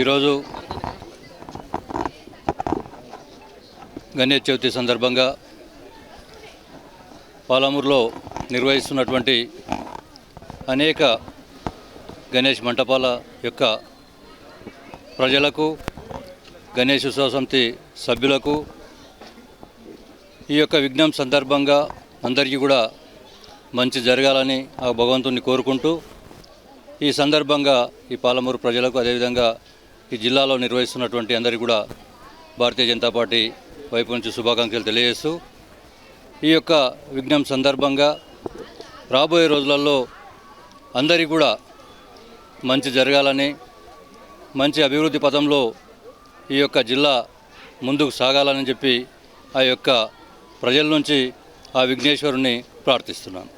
ఈరోజు గణేష్ చవితి సందర్భంగా పాలమూరులో నిర్వహిస్తున్నటువంటి అనేక గణేష్ మంటపాల యొక్క ప్రజలకు గణేష్ ఉత్సవ సమితి సభ్యులకు ఈ యొక్క విఘ్నం సందర్భంగా అందరికీ కూడా మంచి జరగాలని ఆ భగవంతుని కోరుకుంటూ ఈ సందర్భంగా ఈ పాలమూరు ప్రజలకు అదేవిధంగా ఈ జిల్లాలో నిర్వహిస్తున్నటువంటి అందరికీ కూడా భారతీయ జనతా పార్టీ వైపు నుంచి శుభాకాంక్షలు తెలియజేస్తూ ఈ యొక్క విఘ్నం సందర్భంగా రాబోయే రోజులలో అందరికీ కూడా మంచి జరగాలని మంచి అభివృద్ధి పథంలో ఈ యొక్క జిల్లా ముందుకు సాగాలని చెప్పి ఆ యొక్క ప్రజల నుంచి ఆ విఘ్నేశ్వరుని ప్రార్థిస్తున్నాను